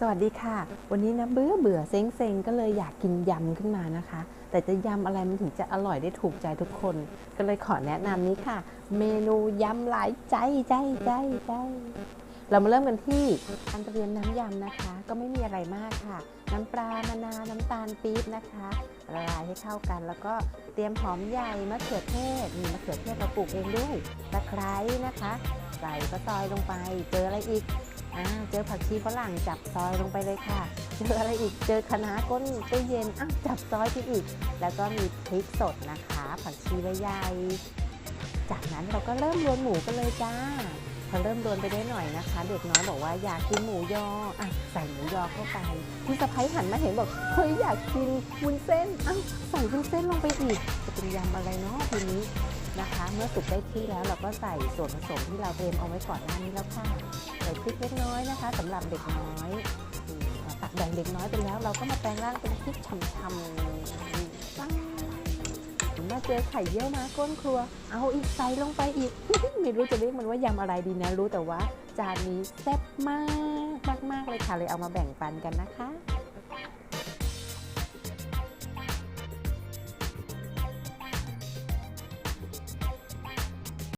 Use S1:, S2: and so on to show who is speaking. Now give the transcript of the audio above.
S1: สวัสดีค่ะ วันนี้นะเบื่อเบื่อเซ็งเซ็งก็เลยอยากกินยำขึ้นมานะคะ แต่จะยำอะไรมันถึงจะอร่อยได้ถูกใจทุกคน ก็เลยขอแนะนำนี้ค่ะ เมนูยำหลายใจใจใจใจเรามาเริ่มกันที่การเตรียมน้ำยำนะคะ ก็ไม่มีอะไรมากค่ะ น้ำปลามะนาวน้ำตาลปี๊บนะคะละลายให้เข้ากัน แล้วก็เตรียมหอมใหญ่มะเขือเทศมีมะเขือเทศเราปลูกเองด้วยตะไคร้นะคะ ใส่ก็ซอยลงไปเจออะไรอีก อ่าเจอผักชีฝรั่งจับซอยลงไปเลยค่ะ เจออะไรอีก เจอคะน้าก้นตู้เย็นอะจับซอยไปอีก แล้วก็มีพริกสดนะคะ ผักชีใบใหญ่จากนั้นเราก็เริ่มรวนหมูกันเลยจ้าพอเริ่มรวนไปได้หน่อยนะคะ เด็กน้อยบอกว่าอยากกินหมูยออะใส่หมูยอเข้าไปพี่สะพ้ยหันมาเห็นบอกเฮ้ยอยากกินวุ้นเส้นอะใส่วุ้นเส้นลงไปอีกจะเป็นยำอะไรเนาะทีนี้ นะคะ เมื่อสุกได้ที่แล้วเราก็ใส่ส่วนผสมที่เราเตรียมเอาไว้ก่อนหน้านี้แล้วค่ะใส่พริกเล็กน้อยนะคะสำหรับเด็กน้อยอืมตักแบ่งเด็กน้อยไปแล้ว เราก็มาแปลงร่างเป็นพริกช่ำๆตั้งมาเจอไข่เยี่ยวมาก้นครัว เอาอีกใส่ลงไปอีก ไม่รู้จะเรียกมันว่ายำอะไรดีนะ รู้แต่ว่าจานนี้แซ่บมากมากๆเลยค่ะเลยเอามาแบ่งปันกันนะคะ